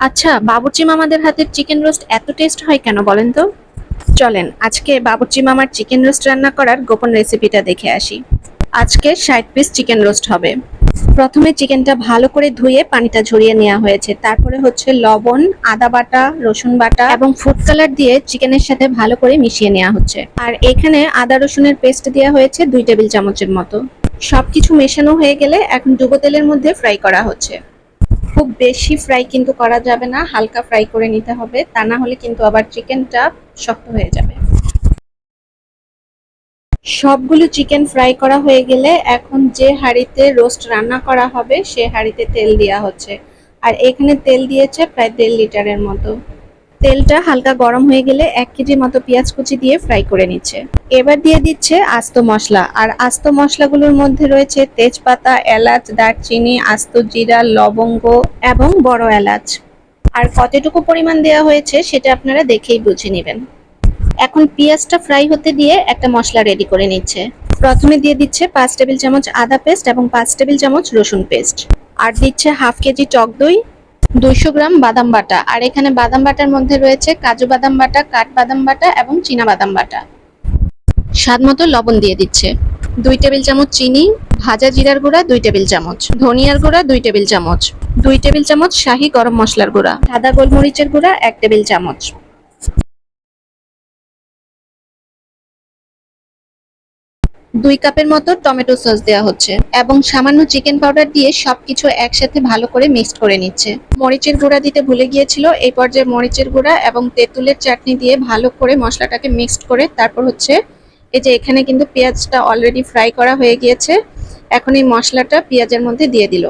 আচ্ছা বাবুর্চি মামাদের হাতের চিকেন রোস্ট এত টেস্ট হয় কেন বলেন তো? চলেন, আজকে বাবুর্চি মামার চিকেন রোস্ট রান্না করার গোপন রেসিপিটা দেখে আসি। আজকে ষাট পিস চিকেন রোস্ট হবে। প্রথমে চিকেনটা ভালো করে ধুয়ে পানিটা ঝরিয়ে নেওয়া হয়েছে। তারপরে হচ্ছে লবণ, আদা বাটা, রসুন বাটা এবং ফুড কালার দিয়ে চিকেনের সাথে ভালো করে মিশিয়ে নেওয়া হচ্ছে। আর এখানে আদা রসুনের পেস্ট দেওয়া হয়েছে দুই টেবিল চামচের মতো। সবকিছু মেশানো হয়ে গেলে এখন ডুবো তেলের মধ্যে ফ্রাই করা হচ্ছে। খুব বেশি ফ্রাই কিন্তু করা যাবে না, হালকা ফ্রাই করে নিতে হবে, তা না হলে কিন্তু আবার চিকেনটা শক্ত হয়ে যাবে। সবগুলো চিকেন ফ্রাই করা হয়ে গেলে এখন যে হাঁড়িতে রোস্ট রান্না করা হবে, সে হাঁড়িতে তেল দেওয়া হচ্ছে। আর এখানে তেল দিয়েছে প্রায় দেড় লিটারের মতো। তেলটা হালকা গরম হয়ে গেলে এক কেজির মতো পেঁয়াজ কুচি দিয়ে ফ্রাই করে নিচ্ছে। এবার দিয়ে দিচ্ছে আস্ত মশলা। আর আস্ত মশলাগুলোর মধ্যে রয়েছে তেজপাতা, এলাচ, দারচিনি, আস্ত জিরা, লবঙ্গ এবং বড় এলাচ। আর কতটুকু পরিমাণ দেওয়া হয়েছে সেটা আপনারা দেখেই বুঝে নেবেন। এখন পেঁয়াজটা ফ্রাই হতে দিয়ে একটা মশলা রেডি করে নিচ্ছে। প্রথমে দিয়ে দিচ্ছে পাঁচ টেবিল চামচ আদা পেস্ট এবং পাঁচ টেবিল চামচ রসুন পেস্ট। আর দিচ্ছে হাফ কেজি টক দই দুইশো গ্রাম বাদাম বাটা। আর এখানে বাদাম বাটার মধ্যে রয়েছে কাজু বাদাম বাটা, কাঠ বাদাম বাটা এবং চীনা বাদাম বাটা। স্বাদ মতো লবণ দিয়ে দিচ্ছে। দুই টেবিল চামচ চিনি, ভাজা জিরার গুঁড়া দুই টেবিল চামচ, ধনিয়ার গুঁড়া দুই টেবিল চামচ, দুই টেবিল চামচ শাহি গরম মশলার গুঁড়া, সাদা গোলমরিচের গুঁড়া এক টেবিল চামচ। দুই কাপের মতো টমেটো সস দেওয়া হচ্ছে এবং সামান্য চিকেন পাউডার দিয়ে সবকিছু একসাথে ভালো করে মিক্সড করে নিচ্ছে। মরিচের গুঁড়া দিতে ভুলে গিয়েছিল, এই পর্যায়ে মরিচের গুঁড়া এবং তেঁতুলের চাটনি দিয়ে ভালো করে মশলাটাকে মিক্সড করে তারপর হচ্ছে এই যে এখানে কিন্তু পেঁয়াজটা অলরেডি ফ্রাই করা হয়ে গিয়েছে, এখন এই মশলাটা পেঁয়াজের মধ্যে দিয়ে দিল।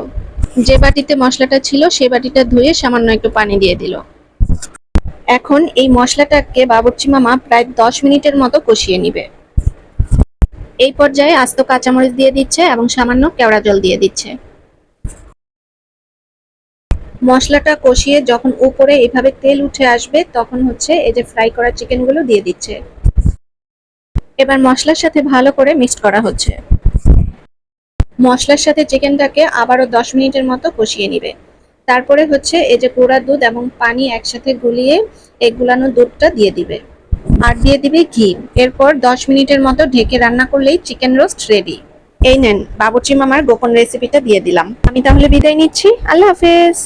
যে বাটিতে মশলাটা ছিল সেই বাটিটা ধুয়ে সামান্য একটু পানি দিয়ে দিল। এখন এই মশলাটাকে বাবুর্চি মামা প্রায় দশ মিনিটের মতো কষিয়ে নিবে। এই পর্যায়ে আস্ত কাঁচামরিচ দিয়ে দিচ্ছে এবং সামান্য কেওড়া জল দিয়ে দিচ্ছে। মশলাটা কষিয়ে যখন উপরে এভাবে তেল উঠে আসবে, তখন হচ্ছে এই যে ফ্রাই করা চিকেনগুলো দিয়ে দিচ্ছে। এবার মশলার সাথে ভালো করে মিক্সড করা হচ্ছে। মশলার সাথে চিকেনটাকে আবারও দশ মিনিটের মতো কষিয়ে নিবে। তারপরে হচ্ছে এই যে গুঁড়া দুধ এবং পানি একসাথে গুলিয়ে এই দুধটা দিয়ে দিবে। আর দিয়ে দিবে ঘি। এরপর দশ মিনিটের মতো ঢেকে রান্না করলেই চিকেন রোস্ট রেডি এই নেন বাবুচি মামার গোপন রেসিপিটা দিয়ে দিলাম। আমি তাহলে বিদায় নিচ্ছি। আল্লাহ হাফেজ।